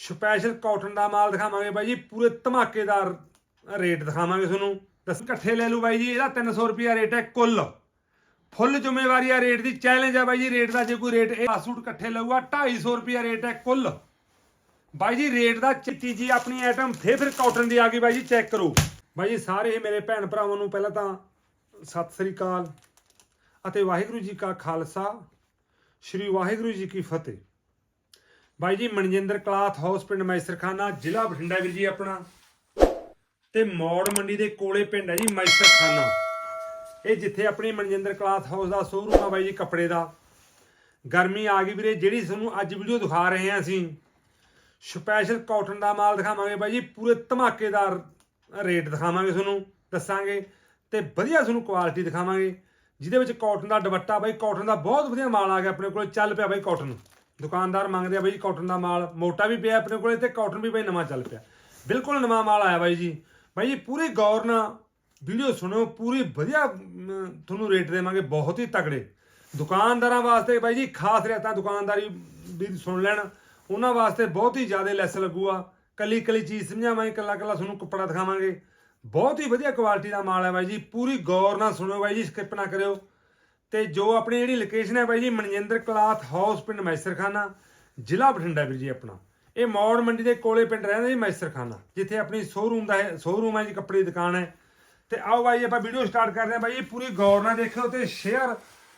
Special cotton ਦਾ ਮਾਲ ਦਿਖਾਵਾਂਗੇ ਬਾਈ ਜੀ, ਪੂਰੇ ਧਮਾਕੇਦਾਰ ਰੇਟ ਦਿਖਾਵਾਂਗੇ ਤੁਹਾਨੂੰ। ਦੱਸ ਇਕੱਠੇ ਲੈ ਲਓ ਬਾਈ ਜੀ, ਇਹਦਾ 300 ਰੁਪਿਆ ਰੇਟ ਹੈ ਕੁੱਲ। ਫੁੱਲ ਜ਼ਿੰਮੇਵਾਰੀ ਆ ਰੇਟ ਦੀ ਚੈਲੰਜ ਆ ਬਾਈ ਜੀ ਰੇਟ ਦਾ ਜੇ ਕੋਈ ਰੇਟ ਇਹ ਸੂਟ ਇਕੱਠੇ ਲਊਗਾ 250 ਰੁਪਿਆ ਰੇਟ ਹੈ ਕੁੱਲ। ਬਾਈ ਜੀ ਰੇਟ ਦਾ ਚਿੱਟੀ ਜੀ ਆਪਣੀ ਆਈਟਮ ਫੇਰ ਫਿਰ ਕਾਟਨ ਦੀ ਆ ਗਈ ਬਾਈ ਜੀ ਚੈੱਕ ਕਰੋ। ਬਾਈ ਜੀ, ਸਾਰੇ ਹੀ ਮੇਰੇ ਭੈਣ ਭਰਾਵਾਂ ਨੂੰ ਪਹਿਲਾਂ ਤਾਂ ਸਤਿ ਸ੍ਰੀ ਅਕਾਲ। ਅਤੇ ਵਾਹਿਗੁਰੂ ਜੀ ਕਾ ਖਾਲਸਾ, ਸ੍ਰੀ ਵਾਹਿਗੁਰੂ ਜੀ ਕੀ ਫਤਿਹ। ਬਾਈ ਜੀ, ਮਨਜਿੰਦਰ ਕਲਾਥ ਹਾਊਸ ਪਿੰਡ ਮੈਸਰਖਾਨਾ, ਜ਼ਿਲ੍ਹਾ ਬਠਿੰਡਾ ਵੀਰ ਜੀ ਆਪਣਾ। ਤੇ ਮੌੜ ਮੰਡੀ ਦੇ ਕੋਲੇ ਪਿੰਡ ਹੈ ਜੀ ਮੈਸਰਖਾਨਾ। ਇਹ ਜਿੱਥੇ ਆਪਣੀ ਮਨਜਿੰਦਰ ਕਲਾਥ ਹਾਊਸ ਦਾ ਸ਼ੋਰੂਮ ਆ ਬਾਈ ਜੀ, ਕੱਪੜੇ ਦਾ। ਗਰਮੀ ਆ ਗਈ ਵੀਰੇ, ਜਿਹੜੀ ਤੁਹਾਨੂੰ ਅੱਜ ਵੀਡੀਓ ਦਿਖਾ ਰਹੇ ਹਾਂ ਅਸੀਂ। ਸਪੈਸ਼ਲ ਕਾਟਨ ਦਾ ਮਾਲ ਦਿਖਾਵਾਂਗੇ ਬਾਈ ਜੀ, ਪੂਰੇ ਧਮਾਕੇਦਾਰ ਰੇਟ ਦਿਖਾਵਾਂਗੇ ਤੁਹਾਨੂੰ, ਦੱਸਾਂਗੇ। ਤੇ ਵਧੀਆ ਤੁਹਾਨੂੰ ਕੁਆਲਿਟੀ ਦਿਖਾਵਾਂਗੇ। ਜਿਹਦੇ ਵਿੱਚ ਕਾਟਨ ਦਾ ਦੁਪੱਟਾ ਬਾਈ ਕਾਟਨ ਦਾ ਬਹੁਤ ਵਧੀਆ ਮਾਲ ਆ ਗਿਆ ਆਪਣੇ ਕੋਲ, ਚੱਲ ਪਿਆ ਬਾਈ ਕਾਟਨ ਦੁਕਾਨਦਾਰ ਮੰਗਦੇ ਆ ਬਾਈ ਜੀ ਕਾਟਨ ਦਾ ਮਾਲ, ਮੋਟਾ ਵੀ ਪਿਆ ਆਪਣੇ ਕੋਲੇ ਤੇ ਕਾਟਨ ਵੀ ਬਾਈ ਨਵਾਂ ਚੱਲ ਪਿਆ। ਬਿਲਕੁਲ ਨਵਾਂ ਮਾਲ ਆਇਆ ਬਾਈ ਜੀ। ਬਾਈ ਜੀ, ਪੂਰੀ ਗੌਰ ਨਾਲ ਵੀਡੀਓ ਸੁਣੋ, ਪੂਰੀ ਵਧੀਆ ਤੁਹਾਨੂੰ ਰੇਟ ਦੇਵਾਂਗੇ, ਬਹੁਤ ਹੀ ਤਕੜੇ। ਦੁਕਾਨਦਾਰਾਂ ਵਾਸਤੇ ਬਾਈ ਜੀ, ਖਾਸ ਰੇਟਾਂ ਦੁਕਾਨਦਾਰੀ ਵੀ ਸੁਣ ਲੈਣ। ਉਹਨਾਂ ਵਾਸਤੇ ਬਹੁਤ ਹੀ ਜ਼ਿਆਦਾ ਲੈਸ ਲੱਗੂਗਾ ਕੱਲੀ ਕੱਲੀ ਚੀਜ਼ ਸਮਝਾਵਾਂਗੇ ਕੱਲਾ ਕੱਲਾ ਤੁਹਾਨੂੰ ਕੱਪੜਾ ਦਿਖਾਵਾਂਗੇ। ਬਹੁਤ ਹੀ ਵਧੀਆ ਕੁਆਲਿਟੀ ਦਾ ਮਾਲ ਹੈ ਬਾਈ ਜੀ। ਪੂਰੀ ਗੌਰ ਨਾਲ ਸੁਣੋ ਬਾਈ ਜੀ ਸਕਿਪ ਨਾ ਕਰਿਓ। ਤੇ ਜੋ ਆਪਣੀ ਜਿਹੜੀ ਲੋਕੇਸ਼ਨ ਹੈ ਬਾਈ ਜੀ, ਮਨਜਿੰਦਰ ਕਲਾਥ ਹਾਊਸ ਪਿੰਡ ਮੈਸਰਖਾਨਾ, ਜ਼ਿਲ੍ਹਾ ਬਠਿੰਡਾ ਵੀਰ ਜੀ ਆਪਣਾ। ਇਹ ਮੌੜ ਮੰਡੀ ਦੇ ਕੋਲੇ ਪਿੰਡ ਰਹਿੰਦਾ ਜੀ ਮੈਸਰਖਾਨਾ, ਜਿੱਥੇ ਆਪਣੀ ਸ਼ੋਰੂਮ ਦਾ ਹੈ ਸ਼ੋਰੂਮ ਹੈ ਜੀ, ਕੱਪੜੇ ਦੀ ਦੁਕਾਨ ਹੈ। ਤੇ ਆਓ ਬਾਈ ਆਪਾਂ ਵੀਡੀਓ ਸਟਾਰਟ ਕਰਦੇ ਹਾਂ ਬਾਈ ਜੀ, ਪੂਰੀ ਗੌਰ ਨਾਲ ਦੇਖਿਓ ਤੇ ਸ਼ੇਅਰ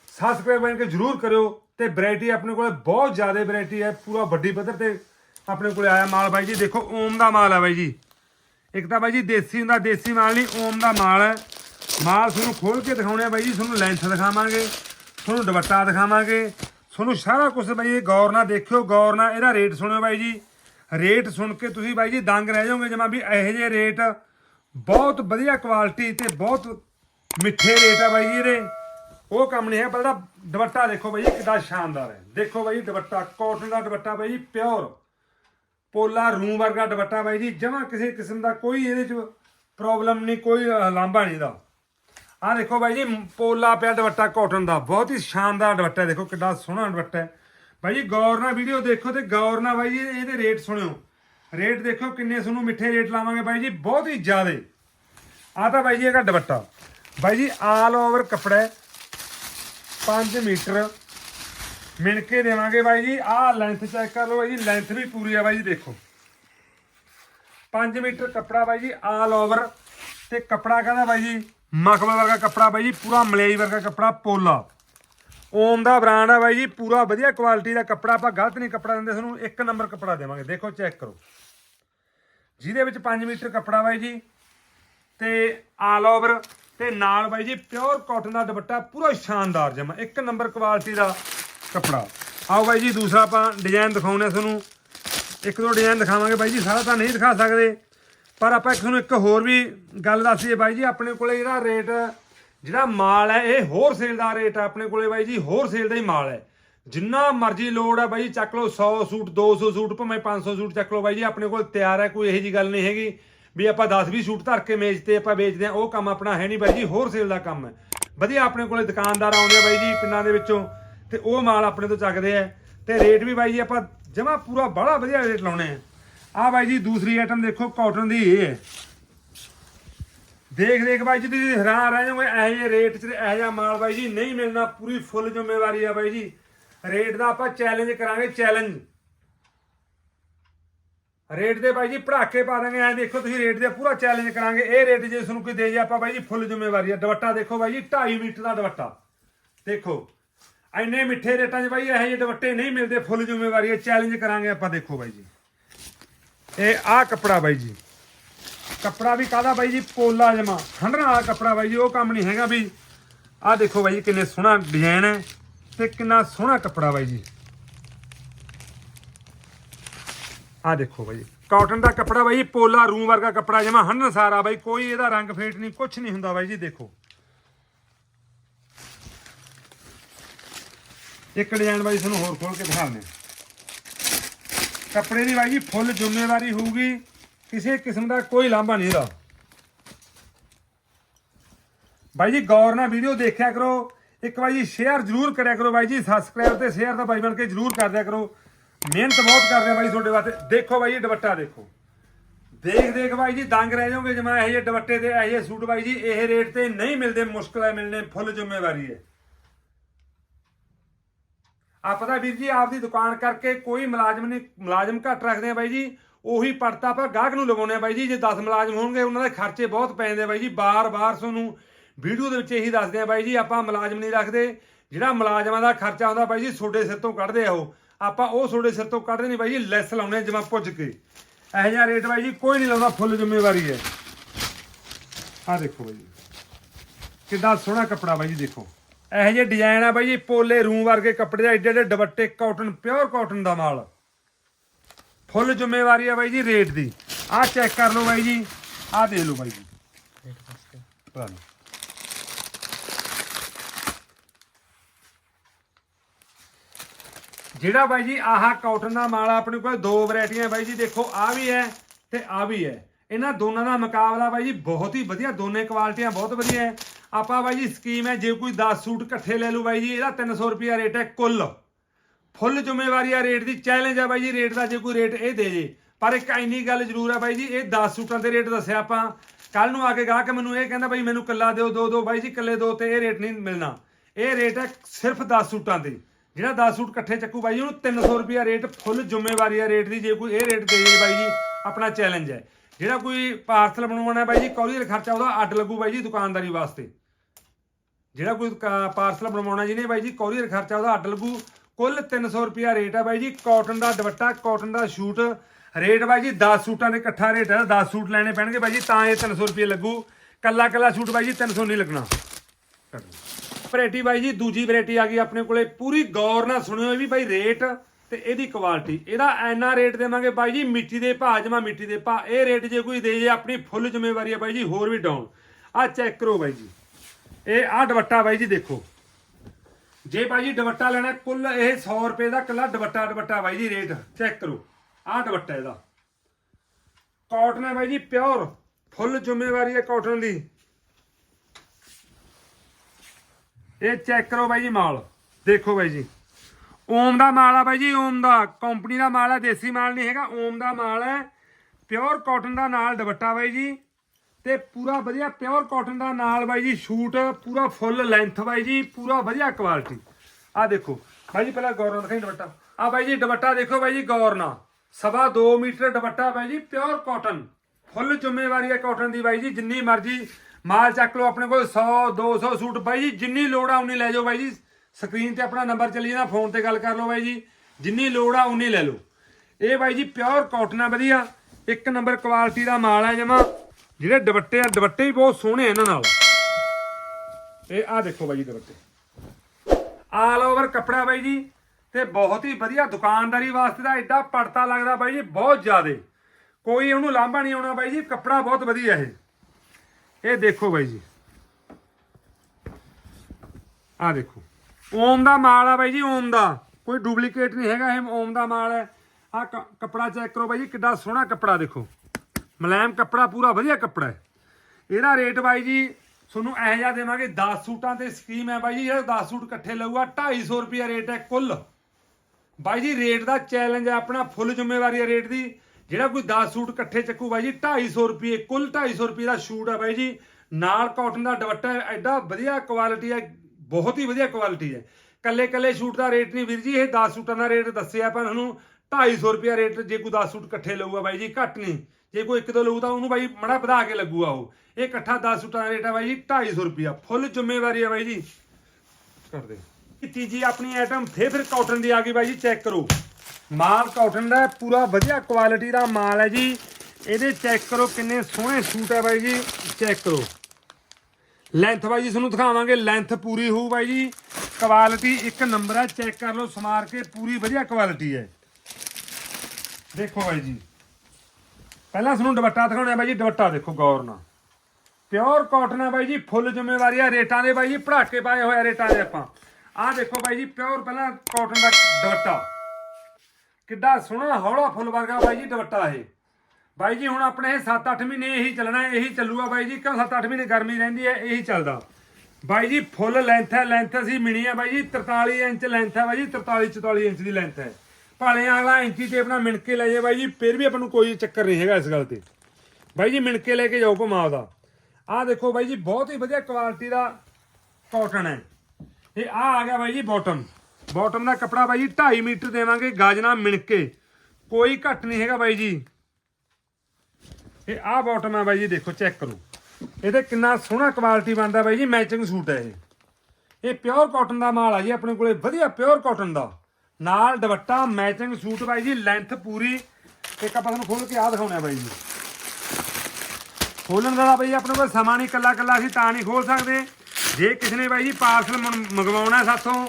ਸਬਸਕ੍ਰਾਈਬ ਬਣ ਕੇ ਜਰੂਰ ਕਰਿਓ ਤੇ ਵੈਰਾਈਟੀ ਆਪਣੇ ਕੋਲੇ ਬਹੁਤ ਜ਼ਿਆਦਾ ਵੈਰਾਈਟੀ ਹੈ, ਪੂਰਾ ਵੱਡੀ ਪੱਧਰ ਤੇ ਆਪਣੇ ਕੋਲੇ ਆਇਆ ਮਾਲ ਬਾਈ ਜੀ, ਦੇਖੋ ਓਮ ਦਾ ਮਾਲ ਹੈ ਬਾਈ ਜੀ। ਇੱਕ ਤਾਂ ਬਾਈ ਜੀ, ਦੇਸੀ ਹੁੰਦਾ, ਦੇਸੀ ਮਾਲ ਨਹੀਂ, ਓਮ ਦਾ ਮਾਲ ਹੈ। ਮਾਲ ਤੁਹਾਨੂੰ ਖੋਲ ਕੇ ਦਿਖਾਉਣੇ ਆ ਬਾਈ ਜੀ, ਤੁਹਾਨੂੰ ਲੈਂਥ ਦਿਖਾਵਾਂਗੇ, ਤੁਹਾਨੂੰ ਦੁਪੱਟਾ ਦਿਖਾਵਾਂਗੇ, ਤੁਹਾਨੂੰ ਸਾਰਾ ਕੁਝ ਬਾਈ ਗੌਰ ਨਾਲ ਦੇਖਿਓ, ਗੌਰ ਨਾਲ ਇਹਦਾ ਰੇਟ ਸੁਣਿਓ ਬਾਈ ਜੀ। ਰੇਟ ਸੁਣ ਕੇ ਤੁਸੀਂ ਬਾਈ ਜੀ ਦੰਗ ਰਹਿ ਜਾਓਗੇ ਜਮਾ ਵੀ ਇਹੋ ਜਿਹੇ ਰੇਟ ਬਹੁਤ ਵਧੀਆ ਕੁਆਲਿਟੀ ਤੇ ਬਹੁਤ ਮਿੱਠੇ ਰੇਟ ਆ ਬਾਈ ਜੀ ਇਹਦੇ। ਉਹ ਕੰਮ ਨਹੀਂ ਹੈ ਪਰ ਇਹਦਾ ਦੁਪੱਟਾ ਦੇਖੋ ਬਾਈ ਜੀ ਕਿੰਨਾ ਸ਼ਾਨਦਾਰ ਹੈ। ਦੇਖੋ ਬਾਈ ਜੀ, ਦੁਪੱਟਾ ਕਾਟਨ ਦਾ ਦੁਪੱਟਾ ਬਾਈ ਜੀ ਪਿਓਰ ਪੋਲਾ ਰੂਮ ਵਰਗਾ ਦੁਪੱਟਾ ਬਾਈ ਜੀ, ਜਮਾ ਕਿਸੇ ਕਿਸਮ ਦਾ ਕੋਈ ਇਹਦੇ ਚ ਪ੍ਰੋਬਲਮ ਨਹੀਂ, ਕੋਈ ਲਾਂਭਾ ਨਹੀਂ ਦਾ ਆਹ ਦੇਖੋ ਬਾਈ ਜੀ, ਪੋਲਾ ਪਿਆ ਦੁਪੱਟਾ ਕਾਟਨ ਦਾ। ਬਹੁਤ ਹੀ ਸ਼ਾਨਦਾਰ ਦੁਪੱਟਾ ਦੇਖੋ ਕਿੰਨਾ ਸੋਹਣਾ ਦੁਪੱਟਾ ਹੈ। ਬਾਈ ਜੀ, ਗੌਰ ਨਾਲ ਵੀਡੀਓ ਦੇਖੋ ਤੇ ਗੌਰ ਨਾਲ ਬਾਈ ਜੀ, ਇਹਦੇ ਰੇਟ ਸੁਣਿਓ। ਰੇਟ ਦੇਖੋ ਕਿੰਨੇ ਤੁਹਾਨੂੰ ਮਿੱਠੇ ਰੇਟ ਲਾਵਾਂਗੇ ਬਾਈ ਜੀ, ਬਹੁਤ ਹੀ ਜ਼ਿਆਦੇ। ਆਹ ਤਾਂ ਬਾਈ ਜੀ ਇਹਦਾ ਦੁਪੱਟਾ। ਬਾਈ ਜੀ ਆਲ ਓਵਰ ਕੱਪੜਾ ਹੈ। 5 ਮੀਟਰ। ਮਿਣ ਕੇ ਦੇਵਾਂਗੇ ਬਾਈ ਜੀ। ਆਹ ਲੈਂਥ ਚੈੱਕ ਕਰ ਲਓ ਬਾਈ ਜੀ ਲੈਂਥ ਵੀ ਪੂਰੀ ਆ ਬਾਈ ਜੀ, ਦੇਖੋ। 5 ਮੀਟਰ ਕੱਪੜਾ ਬਾਈ ਜੀ ਆਲ ਓਵਰ ਤੇ ਕੱਪੜਾ ਕਹਿੰਦਾ ਬਾਈ ਜੀ ਮਖਮਲ ਵਰਗਾ ਕੱਪੜਾ ਬਾਈ ਜੀ, ਪੂਰਾ ਮਲੇਈ ਵਰਗਾ ਕੱਪੜਾ, ਪੋਲਾ। ਓਮ ਦਾ ਬ੍ਰਾਂਡ ਆ ਬਾਈ ਜੀ, ਪੂਰਾ ਵਧੀਆ ਕੁਆਲਿਟੀ ਦਾ ਕੱਪੜਾ, ਆਪਾਂ ਗਲਤ ਨਹੀਂ ਕੱਪੜਾ ਦਿੰਦੇ, ਤੁਹਾਨੂੰ ਇੱਕ ਨੰਬਰ ਕੱਪੜਾ ਦੇਵਾਂਗੇ। ਦੇਖੋ ਚੈੱਕ ਕਰੋ। ਜਿਹਦੇ ਵਿੱਚ 5 ਮੀਟਰ ਕੱਪੜਾ ਬਾਈ ਜੀ, ਤੇ ਆਲ ਓਵਰ ਤੇ ਨਾਲ ਬਾਈ ਜੀ ਪਿਓਰ ਕਾਟਨ ਦਾ ਦੁਪੱਟਾ, ਪੂਰਾ ਸ਼ਾਨਦਾਰ ਜਮਾ, ਇੱਕ ਨੰਬਰ ਕੁਆਲਿਟੀ ਦਾ ਕੱਪੜਾ। ਆਓ ਬਾਈ ਜੀ, ਦੂਸਰਾ ਆਪਾਂ ਡਿਜ਼ਾਈਨ ਦਿਖਾਉਣੇ ਆ ਤੁਹਾਨੂੰ। ਇੱਕ ਦੋ ਡਿਜ਼ਾਈਨ ਦਿਖਾਵਾਂਗੇ ਬਾਈ ਜੀ, ਸਾਰਾ ਤਾਂ ਨਹੀਂ ਦਿਖਾ ਸਕਦੇ। ਪਰ ਆਪਾਂ ਤੁਹਾਨੂੰ ਇੱਕ ਹੋਰ ਵੀ ਗੱਲ ਦੱਸੀਏ ਬਾਈ ਜੀ, ਆਪਣੇ ਕੋਲੇ ਜਿਹੜਾ ਰੇਟ, ਜਿਹੜਾ ਮਾਲ ਹੈ, ਇਹ ਹੋਰ ਸੇਲ ਦਾ ਰੇਟ ਹੈ ਆਪਣੇ ਕੋਲੇ ਬਾਈ ਜੀ, ਹੋਰ ਸੇਲ ਦਾ ਹੀ ਮਾਲ ਹੈ। ਜਿੰਨਾ ਮਰਜ਼ੀ ਲੋਡ ਹੈ ਬਾਈ ਜੀ ਚੱਕ ਲਓ 100 ਸੂਟ 200 ਸੂਟ, ਭਾਵੇਂ 500 ਸੂਟ ਚੱਕ ਲਓ ਬਾਈ ਜੀ, ਆਪਣੇ ਕੋਲ ਤਿਆਰ ਹੈ, ਕੋਈ ਇਹੋ ਜੀ ਗੱਲ ਨਹੀਂ ਹੈਗੀ ਵੀ ਆਪਾਂ 10 20 ਸੂਟ ਧਰ ਕੇ ਮੇਜ਼ ਤੇ ਆਪਾਂ ਵੇਚਦੇ ਆ ਉਹ ਕੰਮ ਆਪਣਾ ਹੈ ਨਹੀਂ ਬਾਈ ਜੀ, ਹੋਰ ਸੇਲ ਦਾ ਕੰਮ ਹੈ। ਵਧੀਆ ਆਪਣੇ ਕੋਲੇ ਦੁਕਾਨਦਾਰ ਆਉਂਦੇ ਆ ਬਾਈ ਜੀ, ਪਿੰਡਾਂ ਦੇ ਵਿੱਚੋਂ, ਤੇ ਉਹ ਮਾਲ ਆਪਣੇ ਤੋਂ ਚੱਕਦੇ ਆ। ਤੇ ਰੇਟ ਵੀ ਬਾਈ ਜੀ ਆਪਾਂ ਜਮਾ ਪੂਰਾ ਬੜਾ ਵਧੀਆ ਰੇਟ ਲਾਉਣੇ ਆ। ਆ ਬਾਈ ਜੀ, ਦੂਸਰੀ ਆਈਟਮ ਦੇਖੋ ਕਾਟਨ ਦੀ। ਇਹ ਹੈ ਦੇਖ ਦੇਖ ਬਾਈ ਜੀ, ਤੁਸੀਂ ਹੈਰਾਨ ਰਹਿ ਜਾਓਗੇ, ਇਹੋ ਜਿਹੇ ਰੇਟ 'ਚ ਤੇ ਇਹੋ ਜਿਹਾ ਮਾਲ ਬਾਈ ਜੀ ਨਹੀਂ ਮਿਲਣਾ, ਪੂਰੀ ਫੁੱਲ ਜ਼ਿੰਮੇਵਾਰੀ ਆ ਬਾਈ ਜੀ। ਰੇਟ ਦਾ ਆਪਾਂ ਚੈਲੰਜ ਕਰਾਂਗੇ ਚੈਲੰਜ ਰੇਟ ਦੇ ਬਾਈ ਜੀ, ਪੜਾਕੇ ਪਾ ਦਾਂਗੇ, ਐ ਦੇਖੋ ਤੁਸੀਂ ਰੇਟ ਦੇ ਪੂਰਾ ਚੈਲੰਜ ਕਰਾਂਗੇ। ਇਹ ਰੇਟ ਜੇ ਤੁਹਾਨੂੰ ਕੋਈ ਦੇ ਜੇ, ਆਪਾਂ ਬਾਈ ਜੀ ਫੁੱਲ ਜ਼ਿੰਮੇਵਾਰੀ ਆ। ਦੁਪੱਟਾ ਦੇਖੋ ਬਾਈ ਜੀ 2.5 ਮੀਟਰ ਦਾ ਦੁਪੱਟਾ। ਦੇਖੋ ਐਨੇ ਮਿੱਠੇ ਰੇਟਾਂ 'ਚ ਬਾਈ ਇਹੋ ਜਿਹੇ ਦੁਪੱਟੇ ਨਹੀਂ ਮਿਲਦੇ ਫੁੱਲ ਜ਼ਿੰਮੇਵਾਰੀ ਆ। ਚੈਲੰਜ ਕਰਾਂਗੇ ਆਪਾਂ, ਦੇਖੋ ਬਾਈ ਜੀ। ਇਹ ਆਹ ਕੱਪੜਾ ਬਾਈ ਜੀ। ਕੱਪੜਾ ਵੀ ਕਾਹਦਾ ਬਾਈ ਜੀ? ਪੋਲਾ ਜਮਾ। ਠੰਡਣ ਵਾਲਾ ਕੱਪੜਾ ਬਾਈ ਜੀ, ਉਹ ਕੰਮ ਨਹੀਂ ਹੈਗਾ ਵੀ। ਆਹ ਦੇਖੋ ਬਾਈ ਜੀ, ਕਿੰਨੇ ਸੋਹਣਾ ਡਿਜ਼ਾਈਨ ਹੈ ਤੇ ਕਿੰਨਾ ਸੋਹਣਾ ਕੱਪੜਾ ਬਾਈ ਜੀ। ਆਹ ਦੇਖੋ ਬਾਈ ਕਾਟਨ ਦਾ ਕੱਪੜਾ ਬਾਈ ਜੀ, ਪੋਲਾ ਰੂਮ ਵਰਗਾ ਕੱਪੜਾ ਜਮਾ ਹੰਡਣ ਸਾਰਾ ਬਾਈ, ਕੋਈ ਇਹਦਾ ਰੰਗ ਫੇਟ ਨਹੀਂ ਕੁਝ ਨਹੀਂ ਹੁੰਦਾ ਬਾਈ ਜੀ, ਦੇਖੋ। ਇੱਕ ਡਿਜ਼ਾਈਨ ਬਾਈ ਤੁਹਾਨੂੰ ਹੋਰ ਖੋਲ ਕੇ ਦਿਖਾਉਂਦੇ ਹਾਂ। ਕੱਪੜੇ ਦੀ ਬਾਈ ਜੀ ਫੁੱਲ ਜ਼ਿੰਮੇਵਾਰੀ ਹੋਊਗੀ, ਕਿਸੇ ਕਿਸਮ ਦਾ ਕੋਈ ਲਾਂਭਾ ਨਹੀਂ ਇਹਦਾ। ਬਾਈ ਜੀ ਗੌਰ ਨਾਲ ਵੀਡੀਓ ਦੇਖਿਆ ਕਰੋ, ਇੱਕ ਵਾਰ ਜੀ ਸ਼ੇਅਰ ਜ਼ਰੂਰ ਕਰਿਆ ਕਰੋ ਬਾਈ ਜੀ ਸਬਸਕ੍ਰਾਈਬ ਤੇ ਸ਼ੇਅਰ ਤਾਂ ਬਾਈ ਬਣ ਕੇ ਜ਼ਰੂਰ ਕਰ ਦਿਆ ਕਰੋ। ਮਿਹਨਤ ਬਹੁਤ ਕਰ ਰਿਹਾ ਬਾਈ ਤੁਹਾਡੇ ਵਾਸਤੇ। ਦੇਖੋ ਬਾਈ ਇਹ ਦੁਪੱਟਾ ਦੇਖੋ। ਦੇਖ ਦੇਖ ਬਾਈ ਜੀ, ਦੰਗ ਰਹਿ ਜਾਓਗੇ ਜਮਾ ਇਹ ਜਿਹੇ ਦੁਪੱਟੇ ਤੇ, ਇਹ ਜਿਹੇ ਸੂਟ ਬਾਈ ਜੀ, ਇਹ ਰੇਟ ਤੇ ਨਹੀਂ ਮਿਲਦੇ, ਮੁਸ਼ਕਲ ਹੈ ਮਿਲਣੇ, ਫੁੱਲ ਜ਼ਿੰਮੇਵਾਰੀ ਹੈ। ਆ ਪਤਾ ਵੀਰ ਜੀ, ਆਪਦੀ ਦੁਕਾਨ ਕਰਕੇ ਕੋਈ ਮੁਲਾਜ਼ਮ ਨਹੀਂ, ਮੁਲਾਜ਼ਮ ਘੱਟ ਰੱਖਦੇ ਆ ਬਾਈ ਜੀ। ਉਹੀ ਪੜਤਾ ਆਪਾਂ ਗਾਹਕ ਨੂੰ ਲਗਾਉਣੇ ਆ ਬਾਈ ਜੀ, ਜੇ 10 ਮੁਲਾਜ਼ਮ ਹੋਣਗੇ, ਉਹਨਾਂ ਦੇ ਖਰਚੇ ਬਹੁਤ ਪੈ ਜਾਂਦੇ ਆ ਬਾਈ ਜੀ, ਬਾਰ-ਬਾਰ ਤੁਹਾਨੂੰ ਵੀਡੀਓ ਦੇ ਵਿੱਚ ਇਹੀ ਦੱਸਦੇ ਆ ਬਾਈ ਜੀ, ਆਪਾਂ ਮੁਲਾਜ਼ਮ ਨਹੀਂ ਰੱਖਦੇ। ਜਿਹੜਾ ਮੁਲਾਜ਼ਮਾਂ ਦਾ ਖਰਚਾ ਆਉਂਦਾ ਬਾਈ ਜੀ, ਤੁਹਾਡੇ ਸਿਰ ਤੋਂ ਕੱਢਦੇ ਆ ਉਹ। ਆਪਾਂ ਉਹ ਤੁਹਾਡੇ ਸਿਰ ਤੋਂ ਕੱਢਦੇ ਨਹੀਂ ਬਾਈ ਜੀ, ਲੈਸ ਲਾਉਣੇ ਆ ਜਿਵੇਂ ਪੁੱਜ ਕੇ। ਇਹੋ ਜਿਹਾ ਰੇਟ ਬਾਈ ਜੀ, ਕੋਈ ਨਹੀਂ ਲਾਉਂਦਾ, ਫੁੱਲ ਜ਼ਿੰਮੇਵਾਰੀ ਹੈ। ਆ ਦੇਖੋ ਬਾਈ ਜੀ। ਕਿੱਡਾ ਸੋਹਣਾ ਕੱਪੜਾ ਬਾਈ ਜੀ, ਦੇਖੋ। ਇਹੋ ਜਿਹੇ ਡਿਜ਼ਾਈਨ ਆ ਬਾਈ ਜੀ, ਪੋਲੇ ਰੂਮ ਵਰਗੇ ਕੱਪੜੇ ਦਾ ਏਡੇ ਏਡੇ ਦੁਪੱਟੇ ਕਾਟਨ ਪਿਓਰ ਕਾਟਨ ਦਾ ਮਾਲ। ਫੁੱਲ ਜ਼ਿੰਮੇਵਾਰੀ ਆ ਬਾਈ ਜੀ ਰੇਟ ਦੀ। ਆਹ ਚੈੱਕ ਕਰ ਲਓ ਬਾਈ ਜੀ, ਆਹ ਦੇ ਲਓ ਬਾਈ ਜੀ। ਭਰਾ ਲਓ। ਜਿਹੜਾ ਬਾਈ ਜੀ, ਆਹ ਕਾਟਨ ਦਾ ਮਾਲ ਆ, ਆਪਣੇ ਕੋਲ ਦੋ ਵੈਰਾਈਟੀਆਂ ਬਾਈ ਜੀ, ਦੇਖੋ ਆ ਵੀ ਹੈ ਤੇ ਆ ਵੀ ਹੈ। ਇਹਨਾਂ ਦੋਨਾਂ ਦਾ ਮੁਕਾਬਲਾ ਬਾਈ ਜੀ, ਬਹੁਤ ਹੀ ਵਧੀਆ, ਦੋਨੇ ਕੁਆਲਿਟੀਆਂ ਬਹੁਤ ਵਧੀਆ ਹੈ। ਆਪਾਂ ਬਾਈ ਜੀ ਸਕੀਮ ਹੈ, ਜੇ ਕੋਈ 10 ਸੂਟ ਇਕੱਠੇ ਲੈ ਲੂ ਬਾਈ ਜੀ, ਇਹਦਾ 300 ਰੁਪਿਆ ਰੇਟ ਹੈ ਕੁੱਲ। ਫੁੱਲ ਜ਼ਿੰਮੇਵਾਰੀ ਆ ਰੇਟ ਦੀ ਚੈਲੰਜ ਆ ਬਾਈ ਜੀ, ਰੇਟ ਦਾ ਜੇ ਕੋਈ ਰੇਟ ਇਹ ਦੇ ਜੇ। ਪਰ ਇੱਕ ਇੰਨੀ ਗੱਲ ਜ਼ਰੂਰ ਆ ਬਾਈ ਜੀ, ਇਹ 10 ਸੂਟਾਂ ਦੇ ਰੇਟ ਦੱਸਿਆ ਆਪਾਂ। ਕੱਲ ਨੂੰ ਆ ਕੇ ਗਾਹਕ ਮੈਨੂੰ ਇਹ ਕਹਿੰਦਾ ਬਾਈ, ਮੈਨੂੰ ਕੱਲਾ ਦਿਓ ਦੋ ਦੋ ਬਾਈ ਜੀ ਕੱਲੇ ਦੋ ਤੇ ਇਹ ਰੇਟ ਨਹੀਂ ਮਿਲਣਾ। ਇਹ ਰੇਟ ਹੈ ਸਿਰਫ 10 ਸੂਟਾਂ ਦੇ ਜਿਹੜਾ 10 ਸੂਟ ਇਕੱਠੇ ਚੱਕੂ ਬਾਈ ਜੀ, ਉਹਨੂੰ 300 ਰੁਪਿਆ ਰੇਟ ਫੁੱਲ ਜ਼ਿੰਮੇਵਾਰੀ ਆ ਰੇਟ ਦੀ, ਜੇ ਕੋਈ ਇਹ ਰੇਟ ਦੇ ਜੇ ਬਾਈ ਜੀ, ਆਪਣਾ ਚੈਲੰਜ ਹੈ। ਜਿਹੜਾ ਕੋਈ ਪਾਰਸਲ ਬਣਵਾਉਣਾ ਬਾਈ ਜੀ ਕੋਰੀਅਰ ਖਰਚਾ ਉਹਦਾ ਅੱਡ ਲੱਗੂ ਬਾਈ ਜੀ ਦੁਕਾਨਦਾਰੀ ਵਾਸਤੇ। ਜਿਹੜਾ ਕੋਈ ਪਾਰਸਲ ਬਣਵਾਉਣਾ ਜਿਹਨੇ ਬਾਈ ਜੀ ਕੋਰੀਅਰ ਖਰਚਾ ਉਹਦਾ ਅੱਡ ਲੱਗੂ। ਕੁੱਲ 300 ਰੁਪਿਆ ਰੇਟ ਹੈ ਬਾਈ ਜੀ ਕਾਟਨ ਦਾ ਦੁਪੱਟਾ ਕਾਟਨ ਦਾ ਸ਼ੂਟ। ਰੇਟ ਬਾਈ ਜੀ 10 ਸੂਟਾਂ ਦੇ ਇਕੱਠਾ ਰੇਟ ਹੈ 10 ਸੂਟ ਲੈਣੇ ਪੈਣਗੇ ਬਾਈ ਜੀ, ਤਾਂ ਇਹ 300 ਰੁਪਏ ਲੱਗੂ। ਕੱਲਾ ਕੱਲਾ ਸੂਟ ਬਾਈ ਜੀ 300 ਨਹੀਂ ਲੱਗਣਾ। ਵੈਰਾਈਟੀ ਬਾਈ ਜੀ, ਦੂਜੀ ਵੈਰਾਈਟੀ ਆ ਗਈ ਆਪਣੇ ਕੋਲੇ। ਪੂਰੀ ਗੌਰ ਨਾਲ ਸੁਣਿਓ ਵੀ ਬਾਈ ਰੇਟ ਤੇ ਇਹਦੀ ਕੁਆਲਿਟੀ ਇਹਦਾ ਐਨਾ ਰੇਟ ਦੇਵਾਂਗੇ ਬਾਈ ਜੀ, ਮਿੱਟੀ ਦੇ ਭਾਅ, ਜਮਾ ਮਿੱਟੀ ਦੇ ਭਾਅ। ਇਹ ਰੇਟ ਜੇ ਕੋਈ ਦੇ ਜੇ, ਆਪਣੀ ਫੁੱਲ ਜ਼ਿੰਮੇਵਾਰੀ ਹੈ ਬਾਈ ਜੀ, ਹੋਰ ਵੀ ਡਾਊਨ ਆ ਚੈੱਕ ਕਰੋ ਬਾਈ ਜੀ। ਇਹ ਆ ਦੁਪੱਟਾ ਬਾਈ ਜੀ ਦੇਖੋ। ਜੇ ਬਾਈ ਜੀ ਦੁਪੱਟਾ ਲੈਣਾ, ਕੁੱਲ ਇਹ 100 ਰੁਪਏ ਦਾ ਕੱਲਾ ਦੁਪੱਟਾ ਦੁਪੱਟਾ ਬਾਈ ਜੀ ਰੇਟ, ਚੈੱਕ ਕਰੋ। ਆਹ ਦੁਪੱਟਾ ਇਹਦਾ। ਕਾਟਨ ਹੈ ਬਾਈ ਜੀ, ਪਿਓਰ, ਫੁੱਲ ਜ਼ਿੰਮੇਵਾਰੀ ਹੈ ਕਾਟਨ ਦੀ। ਇਹ ਚੈੱਕ ਕਰੋ ਬਾਈ ਜੀ ਮਾਲ। ਦੇਖੋ ਬਾਈ ਜੀ। ਓਮ ਦਾ ਮਾਲ ਆ ਬਾਈ ਜੀ, ਓਮ ਦਾ। ਕੰਪਨੀ ਦਾ ਮਾਲ ਹੈ, ਦੇਸੀ ਮਾਲ ਨਹੀਂ ਹੈਗਾ, ਓਮ ਦਾ ਮਾਲ ਹੈ। ਪਿਓਰ ਕਾਟਨ ਦਾ ਨਾਲ ਦੁਪੱਟਾ ਬਾਈ ਜੀ। ਤੇ ਪੂਰਾ ਵਧੀਆ ਪਿਓਰ ਕਾਟਨ ਦਾ ਨਾਲ ਬਾਈ ਜੀ ਸ਼ੂਟ, ਪੂਰਾ ਫੁੱਲ ਲੈਂਥ ਬਾਈ ਜੀ, ਪੂਰਾ ਵਧੀਆ ਕੁਆਲਿਟੀ ਆ ਦੇਖੋ, ਬਾਈ ਜੀ ਪਹਿਲਾਂ ਗੌਰ ਨਾਲ ਦਿਖਾਈ ਦੁਪੱਟਾ। ਆ ਬਾਈ ਜੀ ਦੁਪੱਟਾ ਦੇਖੋ ਬਾਈ ਜੀ ਗੌਰ ਨਾਲ। ਸਵਾ 2 ਮੀਟਰ ਦੁਪੱਟਾ ਬਾਈ ਜੀ ਪਿਓਰ ਕਾਟਨ ਫੁੱਲ ਜ਼ਿੰਮੇਵਾਰੀ ਹੈ ਕਾਟਨ ਦੀ ਬਾਈ ਜੀ, ਜਿੰਨੀ ਮਰਜ਼ੀ ਮਾਲ ਚੱਕ ਲਓ ਆਪਣੇ ਕੋਲ 100 200 ਸੂਟ। ਬਾਈ ਜੀ, ਜਿੰਨੀ ਲੋੜ ਆ ਉਨੀ ਲੈ ਜਾਓ ਬਾਈ ਜੀ। ਸਕਰੀਨ ਤੇ ਆਪਣਾ ਨੰਬਰ ਚੱਲੀ ਜਾਂਦਾ ਫੋਨ ਤੇ ਗੱਲ ਕਰ ਲਓ ਬਾਈ ਜੀ। ਜਿੰਨੀ ਲੋੜ ਆ ਉਨੀ ਲੈ ਲਓ। ਇਹ ਬਾਈ ਜੀ ਪਿਓਰ ਕਾਟਨ ਆ ਵਧੀਆ। ਇੱਕ ਨੰਬਰ ਕੁਆਲਿਟੀ ਦਾ ਮਾਲ ਹੈ ਜਮਾ। ਜਿਹੜੇ ਦੁਪੱਟੇ ਆ, ਦੁਪੱਟੇ ਵੀ ਬਹੁਤ ਸੋਹਣੇ ਆ ਇਹਨਾਂ ਨਾਲ। ਇਹ ਆ ਦੇਖੋ ਬਾਈ ਜੀ ਦੁਪੱਟੇ। ਆਲ ਓਵਰ ਕੱਪੜਾ ਬਾਈ ਜੀ, ਤੇ ਬਹੁਤ ਹੀ ਵਧੀਆ ਦੁਕਾਨਦਾਰੀ ਵਾਸਤੇ ਦਾ ਐਡਾ ਪੜਤਾ ਲੱਗਦਾ ਬਾਈ ਜੀ, ਬਹੁਤ ਜ਼ਿਆਦੇ। ਕੋਈ ਉਹਨੂੰ ਲਾਂਭਾ ਨਹੀਂ ਆਉਣਾ ਬਾਈ ਜੀ, ਕੱਪੜਾ ਬਹੁਤ ਵਧੀਆ ਇਹ। ਇਹ ਦੇਖੋ ਬਾਈ ਜੀ। ਆ ਦੇਖੋ। ਓਮ ਦਾ ਮਾਲ ਆ ਬਾਈ ਜੀ ਓਮ ਦਾ। ਕੋਈ ਡੁਪਲੀਕੇਟ ਨਹੀਂ ਹੈਗਾ ਇਹ ਓਮ ਦਾ ਮਾਲ ਹੈ। ਆ ਕੱਪੜਾ ਚੈੱਕ ਕਰੋ ਬਾਈ ਜੀ, ਕਿੱਡਾ ਸੋਹਣਾ ਕੱਪੜਾ ਦੇਖੋ। ਮਲੈਮ ਕੱਪੜਾ ਪੂਰਾ ਵਧੀਆ ਕੱਪੜਾ ਹੈ। ਇਹਦਾ ਰੇਟ ਬਾਈ ਜੀ ਤੁਹਾਨੂੰ ਇਹੋ ਜਿਹਾ ਦੇਵਾਂਗੇ 10 ਸੂਟਾਂ ਤੇ ਸਕੀਮ ਹੈ ਬਾਈ ਜੀ, ਜਿਹੜਾ 10 ਸੂਟ ਇਕੱਠੇ ਲਊਗਾ 250 ਰੁਪਿਆ ਰੇਟ ਹੈ ਕੁੱਲ। ਬਾਈ ਜੀ, ਰੇਟ ਦਾ ਚੈਲੰਜ ਹੈ ਆਪਣਾ, ਫੁੱਲ ਜ਼ਿੰਮੇਵਾਰੀ ਹੈ ਰੇਟ ਦੀ। ਜਿਹੜਾ ਕੋਈ 10 ਸੂਟ ਇਕੱਠੇ ਚੱਕੂ ਬਾਈ ਜੀ 250 ਰੁਪਏ, ਕੁੱਲ 250 ਰੁਪਏ ਦਾ ਸ਼ੂਟ ਹੈ ਬਾਈ ਜੀ। ਨਾਲ ਕਾਟਨ ਦਾ ਦੁਪੱਟਾ ਐਡਾ ਵਧੀਆ ਕੁਆਲਿਟੀ ਹੈ, ਬਹੁਤ ਹੀ ਵਧੀਆ ਕੁਆਲਿਟੀ ਹੈ। ਕੱਲੇ ਕੱਲੇ ਸ਼ੂਟ ਦਾ ਰੇਟ ਨਹੀਂ ਵੀਰ ਜੀ, ਇਹ 10 ਸੂਟਾਂ ਦਾ ਰੇਟ ਦੱਸਿਆ ਆਪਾਂ ਤੁਹਾਨੂੰ 250 ਰੁਪਏ ਰੇਟ ਜੇ ਕੋਈ 10 ਸੂਟ ਇਕੱਠੇ ਲਊਗਾ ਬਾਈ ਜੀ, ਘੱਟ ਨਹੀਂ। ਜੇ ਕੋਈ ਇੱਕ ਦੋ ਲਊ ਤਾਂ ਉਹਨੂੰ ਬਾਈ ਮੜਾ ਵਧਾ ਕੇ ਲੱਗੂਗਾ ਉਹ। ਇਹ ਇਕੱਠਾ 10 ਸੂਟਾਂ ਦਾ ਰੇਟ ਹੈ ਬਾਈ ਜੀ 250 ਰੁਪਿਆ ਫੁੱਲ ਜ਼ਿੰਮੇਵਾਰੀ ਹੈ ਬਾਈ ਜੀ। ਕਰ ਦੇ। ਤੀਜੀ ਆਪਣੀ ਆਈਟਮ ਫੇਰ ਫਿਰ ਕਾਟਨ ਦੀ ਆ ਗਈ ਬਾਈ ਜੀ ਚੈੱਕ ਕਰੋ। ਮਾਲ ਕਾਟਨ ਦਾ ਪੂਰਾ ਵਧੀਆ ਕੁਆਲਿਟੀ ਦਾ ਮਾਲ ਹੈ ਜੀ। ਇਹਦੇ ਚੈੱਕ ਕਰੋ ਕਿੰਨੇ ਸੋਹਣੇ ਸੂਟ ਹੈ ਬਾਈ ਜੀ ਚੈੱਕ ਕਰੋ। ਲੈਂਥ ਬਾਈ ਜੀ ਤੁਹਾਨੂੰ ਦਿਖਾਵਾਂਗੇ। ਲੈਂਥ ਪੂਰੀ ਹੋਊ ਬਾਈ ਜੀ। ਕੁਆਲਿਟੀ ਇੱਕ ਨੰਬਰ ਹੈ ਚੈੱਕ ਕਰ ਲਓ। ਸਮਾਰ ਕੇ ਪੂਰੀ ਵਧੀਆ ਕੁਆਲਿਟੀ ਹੈ। ਦੇਖੋ ਬਾਈ ਜੀ। ਪਹਿਲਾਂ ਤੁਹਾਨੂੰ ਦੁਪੱਟਾ ਦਿਖਾਉਣਾ ਬਾਈ ਜੀ, ਦੁਪੱਟਾ ਦੇਖੋ ਗੌਰ ਨਾਲ। ਪਿਓਰ ਕਾਟਨ ਹੈ ਬਾਈ ਜੀ ਫੁੱਲ ਜ਼ਿੰਮੇਵਾਰੀ ਆ ਰੇਟਾਂ ਦੇ ਬਾਈ ਜੀ, ਪੜਾਕੇ ਪਾਏ ਹੋਏ ਆ ਰੇਟਾਂ ਦੇ ਆਪਾਂ। ਆਹ ਦੇਖੋ ਬਾਈ ਜੀ ਪਿਓਰ ਪਹਿਲਾਂ ਕਾਟਨ ਦਾ ਦੁਪੱਟਾ। ਕਿੱਡਾ ਸੋਹਣਾ ਹੌਲਾ ਫੁੱਲ ਵਰਗਾ ਬਾਈ ਜੀ ਦੁਪੱਟਾ ਇਹ। ਬਾਈ ਜੀ, ਹੁਣ ਆਪਣੇ 7-8 ਮਹੀਨੇ ਇਹੀ ਚੱਲਣਾ, ਇਹੀ ਚੱਲੂਗਾ ਬਾਈ ਜੀ। ਕਿਉਂ 7-8 ਮਹੀਨੇ ਗਰਮੀ ਰਹਿੰਦੀ ਹੈ, ਇਹੀ ਚੱਲਦਾ। ਬਾਈ ਜੀ ਫੁੱਲ ਲੈਂਥ ਹੈ ਲੈਂਥ ਅਸੀਂ ਮਿਣੀ ਹੈ ਬਾਈ ਜੀ 43 ਇੰਚ ਲੈਂਥ ਹੈ ਬਾਈ ਜੀ 43 44 ਇੰਚ ਦੀ ਲੈਂਥ ਹੈ। ਭਾਵੇਂ ਅਗਲਾ ਇੰਚੀ ਟੇਪ ਨਾਲ ਮਿਣ ਕੇ ਲੈ ਜਾਏ ਬਾਈ ਜੀ, ਫਿਰ ਵੀ ਆਪਾਂ ਨੂੰ ਕੋਈ ਚੱਕਰ ਨਹੀਂ ਹੈਗਾ ਇਸ ਗੱਲ ਤੇ। ਬਾਈ ਜੀ, ਮਿਣ ਕੇ ਲੈ ਕੇ ਜਾਓ ਭਮਾ ਉਹਦਾ ਆਹ ਦੇਖੋ ਬਾਈ ਜੀ, ਬਹੁਤ ਹੀ ਵਧੀਆ ਕੁਆਲਿਟੀ ਦਾ ਕਾਟਨ ਹੈ। ਇਹ ਆ ਆ ਗਿਆ ਬਾਈ ਜੀ ਬਾਟਮ ਬਾਟਮ ਦਾ ਕੱਪੜਾ ਬਾਈ ਜੀ 2.5 ਮੀਟਰ ਦੇਵਾਂਗੇ ਗਾਜਨਾ ਮਿਣ ਕੇ। ਕੋਈ ਘੱਟ ਨਹੀਂ ਹੈਗਾ ਬਾਈ ਜੀ। ਇਹ ਆ ਬਾਟਮ ਹੈ ਬਾਈ ਜੀ, ਦੇਖੋ ਚੈੱਕ ਕਰੋ। ਇਹਦੇ ਕਿੰਨਾ ਸੋਹਣਾ ਕੁਆਲਿਟੀ ਬਣਦਾ ਬਾਈ ਜੀ ਮੈਚਿੰਗ ਸੂਟ ਹੈ ਇਹ। ਇਹ ਪਿਓਰ ਕਾਟਨ ਦਾ ਮਾਲ ਆ ਜੀ, ਆਪਣੇ ਕੋਲੇ ਵਧੀਆ ਪਿਓਰ ਕਾਟਨ ਦਾ। ਨਾਲ ਦੁਪੱਟਾ ਮੈਚਿੰਗ ਸੂਟ ਬਾਈ ਜੀ ਲੈਂਥ ਪੂਰੀ। ਇੱਕ ਆਪਾਂ ਤੁਹਾਨੂੰ ਖੋਲ ਕੇ ਆ ਦਿਖਾਉਣਾ ਬਾਈ ਜੀ। ਖੋਲਣ ਦਾ ਬਾਈ ਆਪਣੇ ਕੋਲ ਸਮਾਂ ਨਹੀਂ ਕੱਲਾ ਕੱਲਾ ਅਸੀਂ ਤਾਂ ਨਹੀਂ ਖੋਲ ਸਕਦੇ। ਜੇ ਕਿਸੇ ਨੇ ਬਾਈ ਜੀ ਪਾਰਸਲ ਮੰਗਵਾਉਣਾ ਸਾਥੋਂ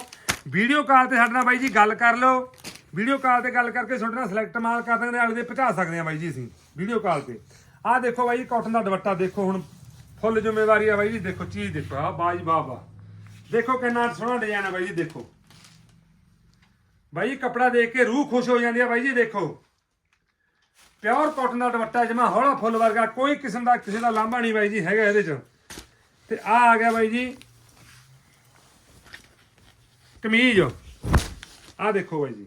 ਵੀਡੀਓ ਕਾਲ ਤੇ ਸਾਡੇ ਨਾਲ ਬਾਈ ਜੀ ਗੱਲ ਕਰ ਲਓ। ਵੀਡੀਓ ਕਾਲ ਤੇ ਗੱਲ ਕਰਕੇ ਤੁਹਾਡੇ ਨਾਲ ਸਿਲੈਕਟ ਮਾਲ ਕਰ ਦਾਂਗੇ ਅਗਲੇ ਦੇ ਪਹੁੰਚਾ ਸਕਦੇ ਹਾਂ ਬਾਈ ਜੀ ਅਸੀਂ ਵੀਡੀਓ ਕਾਲ ਤੇ। ਆਹ ਦੇਖੋ ਬਾਈ ਜੀ ਕਾਟਨ ਦਾ ਦੁਪੱਟਾ ਦੇਖੋ ਹੁਣ ਫੁੱਲ ਜ਼ਿੰਮੇਵਾਰੀ ਆ ਬਾਈ ਜੀ, ਦੇਖੋ, ਚੀਜ਼ ਦੇਖੋ ਆ ਵਾਹ ਵਾਹ। ਦੇਖੋ ਕਿੰਨਾ ਸੋਹਣਾ ਡਿਜ਼ਾਈਨ ਆ ਬਾਈ ਜੀ, ਦੇਖੋ। ਬਾਈ ਜੀ, ਕਪੜਾ ਦੇਖ ਕੇ ਰੂਹ ਖੁਸ਼ ਹੋ ਜਾਂਦੀ ਆ ਬਾਈ ਜੀ, ਦੇਖੋ। ਪਿਓਰ ਕਾਟਨ ਦਾ ਦੁਪੱਟਾ ਜਮਾ ਹੌਲਾ ਫੁੱਲ ਵਰਗਾ, ਕੋਈ ਕਿਸਮ ਦਾ ਕਿਸੇ ਦਾ ਲਾਂਭਾ ਨਹੀਂ ਬਾਈ ਜੀ, ਹੈਗਾ ਇਹਦੇ ਚ। ਤੇ ਆ ਆ ਗਿਆ ਬਾਈ ਜੀ, ਕਮੀਜ਼। ਆ ਦੇਖੋ ਬਾਈ ਜੀ।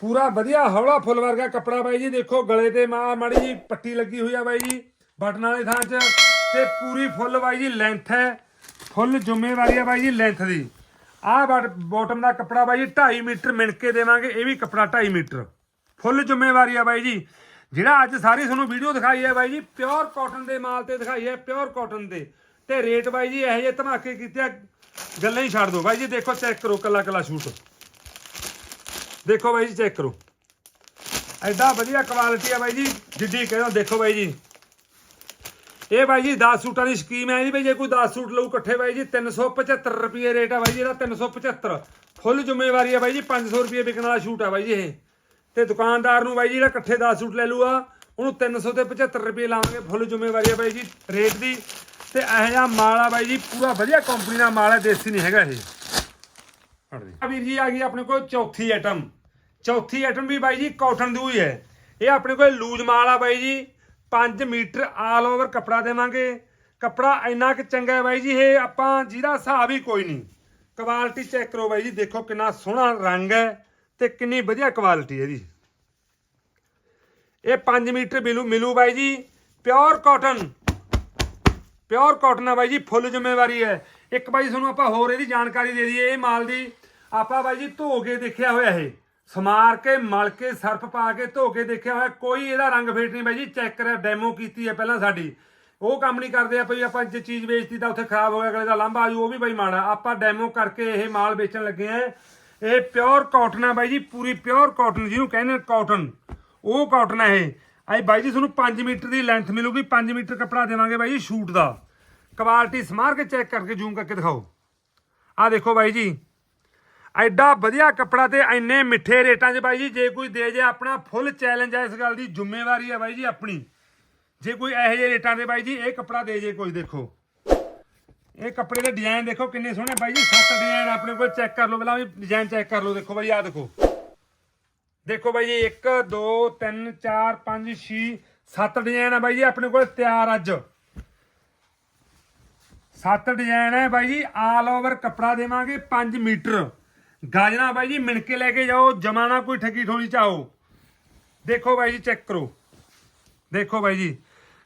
ਪੂਰਾ ਵਧੀਆ ਹੌਲਾ ਫੁੱਲ ਵਰਗਾ ਕੱਪੜਾ ਬਾਈ ਜੀ, ਦੇਖੋ, ਗਲੇ ਤੇ ਮਾ ਮਾੜੀ ਜੀ ਪੱਟੀ ਲੱਗੀ ਹੋਈ ਆ ਬਾਈ ਜੀ, ਬਟਨ ਵਾਲੇ ਥਾਂ 'ਚ। ਤੇ ਪੂਰੀ ਫੁੱਲ ਬਾਈ ਜੀ ਲੈਂਥ ਹੈ। ਫੁੱਲ ਜ਼ਿੰਮੇਵਾਰੀ ਆ ਬਾਈ ਜੀ ਲੈਂਥ ਦੀ। ਆਹ ਬਟ ਬੋਟਮ ਦਾ ਕੱਪੜਾ ਬਾਈ ਜੀ 2.5 ਮੀਟਰ ਮਿਣ ਕੇ ਦੇਵਾਂਗੇ, ਇਹ ਵੀ ਕੱਪੜਾ 2.5 ਮੀਟਰ। ਫੁੱਲ ਜ਼ਿੰਮੇਵਾਰੀ ਆ ਬਾਈ ਜੀ। ਜਿਹੜਾ ਅੱਜ ਸਾਰੀ ਤੁਹਾਨੂੰ ਵੀਡੀਓ ਦਿਖਾਈ ਹੈ ਬਾਈ ਜੀ ਪਿਓਰ ਕਾਟਨ ਦੇ ਮਾਲ ਤੇ ਦਿਖਾਈ ਹੈ ਪਿਓਰ ਕਾਟਨ ਦੇ। ਤੇ ਰੇਟ ਬਾਈ ਜੀ ਇਹੋ ਜਿਹੇ ਧਮਾਕੇ ਕੀਤੇ ਗੱਲਾਂ ਹੀ ਛੱਡ ਦਿਓ। ਬਾਈ ਜੀ ਦੇਖੋ ਚੈੱਕ ਕਰੋ ਕੱਲਾ ਕੱਲਾ ਸ਼ੂਟ ਦੇਖੋ ਬਾਈ ਜੀ ਚੈੱਕ ਕਰੋ। ਐਡਾ ਵਧੀਆ ਕੁਆਲਿਟੀ ਆ ਬਾਈ ਜੀ, ਜਿੱਡੀ ਕਹਿੰਦਾ ਦੇਖੋ ਬਾਈ ਜੀ। ਇਹ ਬਾਈ ਜੀ 10 ਸੂਟਾਂ ਦੀ ਸਕੀਮ ਹੈ ਜੀ ਬਈ ਜੇ ਕੋਈ 10 ਸੂਟ ਲਊ ਇਕੱਠੇ ਬਾਈ ਜੀ 375 ਰੁਪਏ ਰੇਟ ਆ ਬਾਈ ਜੀ ਇਹਦਾ 375 ਫੁੱਲ ਜ਼ਿੰਮੇਵਾਰੀ ਆ ਬਾਈ ਜੀ 500 ਰੁਪਏ ਵਿਕਣ ਵਾਲਾ ਸ਼ੂਟ ਆ ਬਾਈ ਜੀ ਇਹ। ਤੇ ਦੁਕਾਨਦਾਰ ਨੂੰ ਬਾਈ ਜੀ ਜਿਹੜਾ ਇਕੱਠੇ 10 ਸੂਟ ਲੈ ਲੂਗਾ ਉਹਨੂੰ 300 ਤੇ 75 ਰੁਪਏ ਲਾਵਾਂਗੇ ਫੁੱਲ ਜ਼ਿੰਮੇਵਾਰੀ ਆ ਬਾਈ ਜੀ ਰੇਟ ਦੀ। ਤੇ ਇਹੋ ਜਿਹਾ ਮਾਲ ਆ ਬਾਈ ਜੀ ਪੂਰਾ ਵਧੀਆ ਕੰਪਨੀ ਦਾ ਮਾਲ ਹੈ ਦੇਸੀ ਨਹੀਂ ਹੈਗਾ ਇਹ। ਆ ਵੀਰ ਜੀ ਆ ਗਈ ਆਪਣੇ ਕੋਲ ਚੌਥੀ ਆਈਟਮ ਚੌਥੀ ਆਈਟਮ ਵੀ ਬਾਈ ਜੀ ਕਾਟਨ ਦੀ ਹੋਈ ਹੈ। ਇਹ ਆਪਣੇ ਕੋਲ ਲੂਜ਼ ਮਾਲ ਆ ਬਾਈ ਜੀ। 5 ਮੀਟਰ ਆਲ ਓਵਰ ਕੱਪੜਾ ਦੇਵਾਂਗੇ। ਕੱਪੜਾ ਇੰਨਾ ਕਿ ਚੰਗਾ ਹੈ ਬਾਈ ਜੀ, ਇਹ ਆਪਾਂ ਜਿਹਦਾ ਹਿਸਾਬ ਹੀ ਕੋਈ ਨਹੀਂ। ਕੁਆਲਿਟੀ ਚੈੱਕ ਕਰੋ ਬਾਈ ਜੀ, ਦੇਖੋ ਕਿੰਨਾ ਸੋਹਣਾ ਰੰਗ ਹੈ ਤੇ ਕਿੰਨੀ ਵਧੀਆ ਕੁਆਲਿਟੀ ਹੈ ਇਹਦੀ। ਇਹ 5 ਮੀਟਰ ਮਿਲੂ ਮਿਲੂ ਬਾਈ ਜੀ ਪਿਓਰ ਕਾਟਨ ਪਿਓਰ ਕਾਟਨ ਆ ਬਾਈ ਜੀ, ਫੁੱਲ ਜ਼ਿੰਮੇਵਾਰੀ ਹੈ। ਇੱਕ ਬਾਈ ਤੁਹਾਨੂੰ ਆਪਾਂ ਹੋਰ ਇਹਦੀ ਜਾਣਕਾਰੀ ਦੇ ਦਈਏ, ਇਹ ਮਾਲ ਦੀ। ਆਪਾਂ ਬਾਈ ਜੀ ਧੋ ਕੇ ਦੇਖਿਆ ਹੋਇਆ ਇਹ। ਸਮਾਰ ਕੇ, ਮਲ ਕੇ, ਸਰਫ ਪਾ ਕੇ ਧੋ ਕੇ ਦੇਖਿਆ ਹੋਇਆ, ਕੋਈ ਇਹਦਾ ਰੰਗ ਫੇਟ ਨਹੀਂ ਬਾਈ ਜੀ। ਚੈੱਕ ਕਰਿਆ, ਡੈਮੋ ਕੀਤੀ ਹੈ ਪਹਿਲਾਂ ਸਾਡੀ। ਉਹ ਕੰਮ ਨਹੀਂ ਕਰਦੇ ਆਪਾਂ ਵੀ ਆਪਾਂ ਜੇ ਚੀਜ਼ ਵੇਚਤੀ ਤਾਂ ਉੱਥੇ ਖਰਾਬ ਹੋ ਗਿਆ, ਅਗਲੇ ਦਾ ਲਾਂਭਾ ਆਜੂ ਉਹ ਵੀ ਬਾਈ ਮਾੜਾ। ਆਪਾਂ ਡੈਮੋ ਕਰਕੇ ਇਹ ਮਾਲ ਵੇਚਣ ਲੱਗੇ ਆ। ਇਹ ਪਿਓਰ ਕਾਟਨ ਹੈ ਬਾਈ ਜੀ, ਪੂਰੀ ਪਿਓਰ ਕਾਟਨ ਜਿਹਨੂੰ ਕਹਿੰਦੇ ਕਾਟਨ ਉਹ ਕਾਟਨ ਹੈ ਇਹ। ਆਈ ਬਾਈ ਜੀ, ਤੁਹਾਨੂੰ 5 ਮੀਟਰ ਦੀ ਲੈਂਥ ਮਿਲੂਗੀ 5 ਮੀਟਰ ਕੱਪੜਾ ਦੇਵਾਂਗੇ ਬਾਈ ਜੀ, ਸ਼ੂਟ ਦਾ। ਕੁਆਲਿਟੀ ਸਮਾਰ ਕੇ ਚੈੱਕ ਕਰਕੇ ਜ਼ੂਮ ਕਰਕੇ ਦਿਖਾਓ। ਆ ਦੇਖੋ ਬਾਈ ਜੀ ਐਡਾ ਵਧੀਆ ਕੱਪੜਾ ਤੇ ਇੰਨੇ ਮਿੱਠੇ ਰੇਟਾਂ 'ਚ ਬਾਈ ਜੀ, ਜੇ ਕੋਈ ਦੇ ਜੇ ਆਪਣਾ ਫੁੱਲ ਚੈਲੰਜ ਹੈ ਇਸ ਗੱਲ ਦੀ, ਜ਼ਿੰਮੇਵਾਰੀ ਹੈ ਬਾਈ ਜੀ ਆਪਣੀ। ਜੇ ਕੋਈ ਇਹੋ ਜਿਹੇ ਰੇਟਾਂ ਦੇ ਬਾਈ ਜੀ, ਇਹ ਕੱਪੜਾ ਦੇ ਜੇ ਕੋਈ ਦੇਖੋ। ਇਹ ਕੱਪੜੇ ਦੇ ਡਿਜ਼ਾਈਨ ਦੇਖੋ ਕਿੰਨੇ ਸੋਹਣੇ ਬਾਈ ਜੀ, ਸੱਤ ਡਿਜ਼ਾਈਨ ਆਪਣੇ ਕੋਲ ਚੈੱਕ ਕਰ ਲਓ, ਪਹਿਲਾਂ ਵੀ ਡਿਜ਼ਾਈਨ ਚੈੱਕ ਕਰ ਲਓ ਦੇਖੋ ਬਾਈ ਆ ਦੇਖੋ। ਦੇਖੋ ਬਾਈ ਜੀ 1 2 3 4 5 6 7 ਡਿਜ਼ਾਈਨ ਆ ਬਾਈ ਜੀ ਆਪਣੇ ਕੋਲ, ਤਿਆਰ ਅੱਜ। ਸੱਤ ਡਿਜ਼ਾਈਨ ਹੈ ਬਾਈ ਜੀ ਆਲ ਓਵਰ ਕੱਪੜਾ ਦੇਵਾਂਗੇ 5 ਮੀਟਰ। ਗਾਜਣਾ ਬਾਈ ਜੀ ਮਿਣਕੇ ਲੈ ਕੇ ਜਾਓ ਜਮਾਨਾ ਕੋਈ ਠੱਗੀ ਠੋਲੀ ਚਾਓ ਦੇਖੋ ਬਾਈ ਜੀ, ਚੈੱਕ ਕਰੋ। ਦੇਖੋ ਬਾਈ ਜੀ,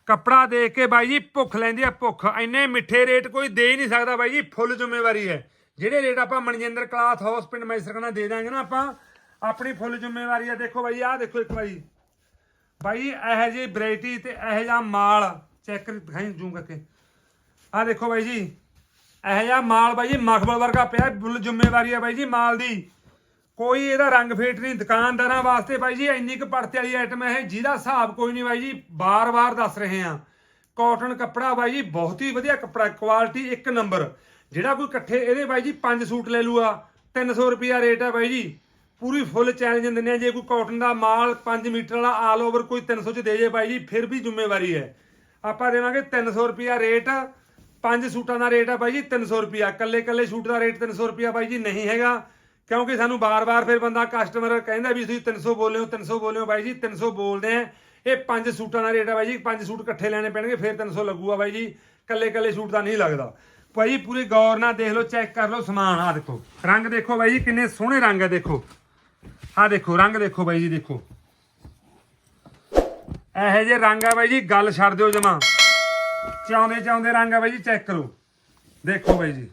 ਕੱਪੜਾ ਦੇਖ ਕੇ ਬਾਈ ਜੀ, ਭੁੱਖ ਲੈਂਦੀ ਆ, ਭੁੱਖ। ਇੰਨੇ ਮਿੱਠੇ ਰੇਟ ਕੋਈ ਦੇ ਹੀ ਨਹੀਂ ਸਕਦਾ ਬਾਈ ਜੀ, ਫੁੱਲ ਜ਼ਿੰਮੇਵਾਰੀ ਹੈ। ਜਿਹੜੇ ਰੇਟ ਆਪਾਂ ਮਨਜਿੰਦਰ ਕਲਾਥ ਹਾਊਸ ਪਿੰਡ ਮੈਸਰਕਣਾ ਦੇ ਦਾਂਗੇ ਨਾ ਆਪਾਂ, ਆਪਣੀ ਫੁੱਲ ਜ਼ਿੰਮੇਵਾਰੀ ਆ। ਦੇਖੋ ਬਾਈ, ਆਹ ਦੇਖੋ ਇੱਕ ਵਾਰੀ। ਬਾਈ ਇਹੋ ਜਿਹੀ ਵੈਰਾਈਟੀ ਤੇ ਇਹੋ ਜਿਹਾ ਮਾਲ, ਚੈੱਕ ਕਰ ਦਿਖਾਈ, ਜ਼ੂਮ ਕਰਕੇ। ਆਹ ਦੇਖੋ ਬਾਈ ਜੀ ਇਹੋ ਜਿਹਾ ਮਾਲ ਬਾਈ ਜੀ, ਮਖਮਲ ਵਰਗਾ ਪਿਆ, ਬੁੱਲ ਜ਼ਿੰਮੇਵਾਰੀ ਆ ਬਾਈ ਜੀ ਮਾਲ ਦੀ। ਕੋਈ ਇਹਦਾ ਰੰਗ ਫੇਟ ਨਹੀਂ, ਦੁਕਾਨਦਾਰਾਂ ਵਾਸਤੇ ਬਾਈ ਜੀ, ਇੰਨੀ ਕੁ ਪੜਤੇ ਵਾਲੀ ਆਈਟਮ ਹੈ ਇਹ, ਜਿਹਦਾ ਹਿਸਾਬ ਕੋਈ ਨਹੀਂ ਬਾਈ ਜੀ, ਬਾਰ-ਬਾਰ ਦੱਸ ਰਹੇ ਹਾਂ ਕਾਟਨ ਕੱਪੜਾ ਬਾਈ ਜੀ, ਬਹੁਤ ਹੀ ਵਧੀਆ ਕੱਪੜਾ ਕੁਆਲਿਟੀ ਇੱਕ ਨੰਬਰ ਜਿਹੜਾ ਕੋਈ ਇਕੱਠੇ ਇਹਦੇ ਬਾਈ ਜੀ ਪੰਜ ਸੂਟ ਲੈ ਲੂਆ 300 ਰੁਪਿਆ ਰੇਟ ਹੈ ਬਾਈ ਜੀ। ਪੂਰੀ ਫੁੱਲ ਚੈਲੰਜ ਦਿੰਦੇ ਆ ਜੇ ਕੋਈ ਕਾਟਨ ਦਾ ਮਾਲ 5 ਮੀਟਰ ਵਾਲਾ ਆਲ ਓਵਰ ਕੋਈ 300 ਚ ਦੇ ਜੇ ਬਾਈ ਜੀ, ਫਿਰ ਵੀ ਜ਼ਿੰਮੇਵਾਰੀ ਹੈ। ਆਪਾਂ ਦੇਵਾਂਗੇ 300 ਰੁਪਿਆ ਰੇਟ। ਪੰਜ ਸੂਟਾਂ ਦਾ ਰੇਟ ਆ ਬਾਈ ਜੀ 300 ਰੁਪਿਆ ਕੱਲੇ ਕੱਲੇ ਸੂਟ ਦਾ ਰੇਟ 300 ਰੁਪਿਆ ਬਾਈ ਜੀ ਨਹੀਂ ਹੈਗਾ। ਕਿਉਂਕਿ ਸਾਨੂੰ ਬਾਰ-ਬਾਰ ਫਿਰ ਬੰਦਾ ਕਸਟਮਰ ਕਹਿੰਦਾ ਵੀ ਤੁਸੀਂ 300 ਬੋਲੇ ਹੋ 300 ਬੋਲੇ ਹੋ ਬਾਈ ਜੀ 300 ਬੋਲਦੇ ਆ। ਇਹ ਪੰਜ ਸੂਟਾਂ ਦਾ ਰੇਟ ਹੈ ਬਾਈ ਜੀ, ਪੰਜ ਸੂਟ ਇਕੱਠੇ ਲੈਣੇ ਪੈਣਗੇ, ਫਿਰ 300 ਲੱਗੂਗਾ ਬਾਈ ਜੀ। ਕੱਲੇ ਕੱਲੇ ਸੂਟ ਦਾ ਨਹੀਂ ਲੱਗਦਾ। ਭਾਈ ਪੂਰੀ ਗੌਰ ਨਾਲ ਦੇਖ ਲਓ, ਚੈੱਕ ਕਰ ਲਓ ਸਮਾਨ ਆ ਦੇਖੋ। ਰੰਗ ਦੇਖੋ ਬਾਈ ਜੀ, ਕਿੰਨੇ ਸੋਹਣੇ ਰੰਗ ਹੈ ਦੇਖੋ। ਆਹ ਦੇਖੋ, ਰੰਗ ਦੇਖੋ ਬਾਈ ਜੀ, ਦੇਖੋ। ਇਹੋ ਜਿਹੇ ਰੰਗ ਆ ਬਾਈ ਜੀ, ਗੱਲ ਛੱਡ ਦਿਓ ਜਮਾ। ਚਾਉਂਦੇ ਚਾਉਂਦੇ ਰੰਗ ਆ ਬਾਈ ਜੀ ਚੈੱਕ ਕਰੋ। ਦੇਖੋ ਬਾਈ ਜੀ।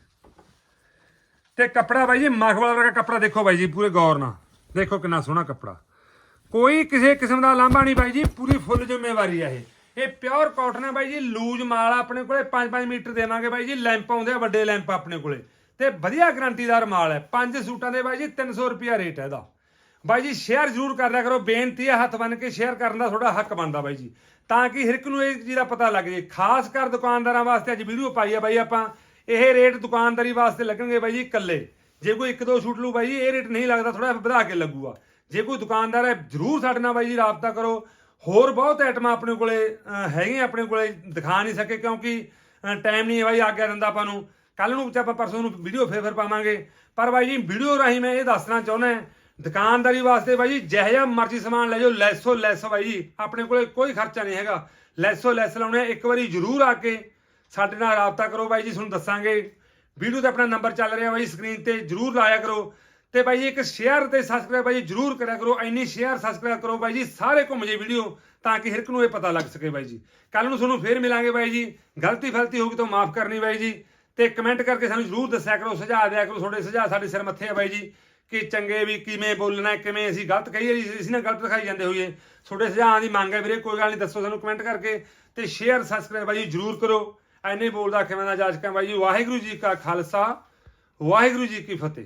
ਤੇ ਕੱਪੜਾ ਬਾਈ ਜੀ ਮਖਮਲ ਵਰਗਾ ਕੱਪੜਾ ਦੇਖੋ ਬਾਈ ਜੀ, ਪੂਰੇ ਗੌਰ ਨਾਲ। ਦੇਖੋ ਕਿੰਨਾ ਸੋਹਣਾ ਕੱਪੜਾ। ਕੋਈ ਕਿਸੇ ਕਿਸਮ ਦਾ ਲਾਂਭਾ ਨਹੀਂ ਬਾਈ ਜੀ, ਪੂਰੀ ਫੁੱਲ ਜ਼ਿੰਮੇਵਾਰੀ ਆ ਇਹ। ਇਹ ਪਿਓਰ ਕਾਟਨ ਹੈ ਬਾਈ ਜੀ, ਲੂਜ ਮਾਲ ਆਪਣੇ ਕੋਲੇ 5-5 ਮੀਟਰ ਦੇਵਾਂਗੇ ਬਾਈ ਜੀ, ਲੈਂਪ ਆਉਂਦੇ ਆ, ਵੱਡੇ ਲੈਂਪ ਆਪਣੇ ਕੋਲੇ। ਤੇ ਵਧੀਆ ਗਰੰਟੀਦਾਰ ਮਾਲ ਹੈ। ਪੰਜ ਸੂਟਾਂ ਦੇ ਬਾਈ ਜੀ 300 ਰੁਪਿਆ ਰੇਟ ਹੈ ਇਹਦਾ। ਬਾਈ ਜੀ ਸ਼ੇਅਰ ਜ਼ਰੂਰ ਕਰਦਿਆ ਕਰੋ। ਬੇਨਤੀ ਹੈ ਹੱਥ ਬੰਨ ਕੇ ਸ਼ੇਅਰ ਕਰਨ ਦਾ ਤੁਹਾਡਾ ਹੱਕ ਬਣਦਾ ਬਾਈ ਜੀ। ਤਾਂ ਕਿ ਹਰ ਇੱਕ ਨੂੰ ਇਹ ਚੀਜ਼ ਦਾ ਪਤਾ ਲੱਗ ਜੇ। ਖਾਸ ਕਰ ਦੁਕਾਨਦਾਰਾਂ ਵਾਸਤੇ ਅੱਜ ਵੀਡੀਓ ਪਾਈ ਹੈ ਬਾਈ ਆਪਾਂ। ਇਹ ਰੇਟ ਦੁਕਾਨਦਾਰੀ ਵਾਸਤੇ ਲੱਗਣਗੇ ਬਾਈ ਜੀ ਇਕੱਲੇ। ਜੇ ਕੋਈ ਇੱਕ ਦੋ ਛੂਟ ਲੂ ਬਾਈ ਜੀ ਇਹ ਰੇਟ ਨਹੀਂ ਲੱਗਦਾ ਥੋੜਾ ਵਧਾ ਕੇ ਲੱਗੂਗਾ। ਜੇ ਕੋਈ ਦੁਕਾਨਦਾਰ ਹੈ ਜਰੂਰ ਸਾਡੇ ਨਾਲ ਬਾਈ ਜੀ ਰਾਬਤਾ ਕਰੋ। ਹੋਰ ਬਹੁਤ ਆਈਟਮਾਂ ਆਪਣੇ ਕੋਲੇ ਅਹ, ਹੈਗੀਆਂ ਆਪਣੇ ਕੋਲੇ ਦਿਖਾ ਨਹੀਂ ਸਕੇ ਕਿਉਂਕਿ ਟਾਈਮ ਨਹੀਂ ਹੈ ਬਾਈ ਆਗਿਆ ਦਿੰਦਾ ਆਪਾਂ ਨੂੰ। ਕੱਲ ਨੂੰ ਆਪਾਂ ਪਰਸੋਂ ਨੂੰ ਵੀਡੀਓ ਫੇਰ ਫੇਰ ਪਾਵਾਂਗੇ। ਪਰ ਬਾਈ ਜੀ ਵੀਡੀਓ ਰਾਹੀਂ ਮੈਂ ਇਹ ਦੱਸਣਾ ਚਾਹੁੰਦਾ ਦੁਕਾਨਦਾਰੀ ਵਾਸਤੇ ਬਾਈ ਜੀ ਜਿਹੋ ਜਿਹਾ ਮਰਜ਼ੀ ਸਮਾਨ ਲੈ ਜਾਓ ਲੈਸੋ ਲੈਸ ਬਾਈ ਜੀ। ਆਪਣੇ ਕੋਲੇ ਕੋਈ ਖਰਚਾ ਨਹੀਂ ਹੈਗਾ। ਲੈਸੋ ਲੈਸ ਲਾਉਣੇ ਆ, ਇੱਕ ਵਾਰੀ ਜਰੂਰ ਆ ਕੇ ਸਾਡੇ ਨਾਲ ਰਾਬਤਾ ਕਰੋ ਬਾਈ ਜੀ ਤੁਹਾਨੂੰ ਦੱਸਾਂਗੇ। ਵੀਡੀਓ ਤੇ ਆਪਣਾ ਨੰਬਰ ਚੱਲ ਰਿਹਾ ਬਾਈ ਸਕਰੀਨ ਤੇ ਜਰੂਰ ਲਾਇਆ ਕਰੋ। ਤੇ ਬਾਈ ਜੀ ਇੱਕ ਸ਼ੇਅਰ ਤੇ ਸਬਸਕ੍ਰਾਈਬ ਬਾਈ ਜੀ ਜਰੂਰ ਕਰਿਆ ਕਰੋ। ਇੰਨੀ ਸ਼ੇਅਰ ਸਬਸਕ੍ਰਾਈਬ ਕਰੋ ਬਾਈ ਜੀ ਸਾਰੇ ਘੁੰਮ ਜੇ ਵੀਡੀਓ ਤਾਂ ਕਿ ਹਰ ਇੱਕ ਨੂੰ ਇਹ ਪਤਾ ਲੱਗ ਸਕੇ ਬਾਈ ਜੀ। ਕੱਲ ਨੂੰ ਤੁਹਾਨੂੰ ਫੇਰ ਮਿਲਾਂਗੇ ਬਾਈ ਜੀ। ਗਲਤੀ ਫਲਤੀ ਹੋਊਗੀ ਤਾਂ ਮਾਫ ਕਰਨੀ ਬਾਈ ਜੀ। ਤੇ ਕਮੈਂਟ ਕਰਕੇ ਸਾਨੂੰ ਜਰੂਰ ਦੱਸਿਆ ਕਰੋ ਸੁਝਾਅ ਦਿਆ ਕਰੋ। ਤੁਹਾਡੇ ਸੁਝਾਅ ਸਾਡੇ ਸਿਰ ਮੱਥੇ ਆ ਬਾਈ ਜੀ। ਕਿ ਚੰਗੇ ਵੀ ਕਿਵੇਂ ਬੋਲਣਾ, ਕਿਵੇਂ ਅਸੀਂ ਗਲਤ ਕਹੀ ਵਾਰੀ ਅਸੀਂ ਨਾ ਗਲਤ ਦਿਖਾਈ ਜਾਂਦੇ ਹੋਈਏ। ਤੁਹਾਡੇ ਸੁਝਾਅ ਦੀ ਮੰਗ ਹੈ ਵੀਰੇ, ਕੋਈ ਗੱਲ ਨਹੀਂ, ਦੱਸੋ ਸਾਨੂੰ ਕਮੈਂਟ ਕਰਕੇ ਤੇ ਸ਼ੇਅਰ ਸਬਸਕ੍ਰਾਈਬ ਬਾਈ ਜੀ ਜਰੂਰ ਕਰੋ। ਐਨੇ ਬੋਲਦਾ ਕਿਵੇਂ ਦਾ ਜਾਜਕਾਂ ਬਾਈ ਜੀ, ਵਾਹਿਗੁਰੂ ਜੀ ਕਾ ਖਾਲਸਾ, ਵਾਹਿਗੁਰੂ ਜੀ ਕੀ ਫਤਿਹ।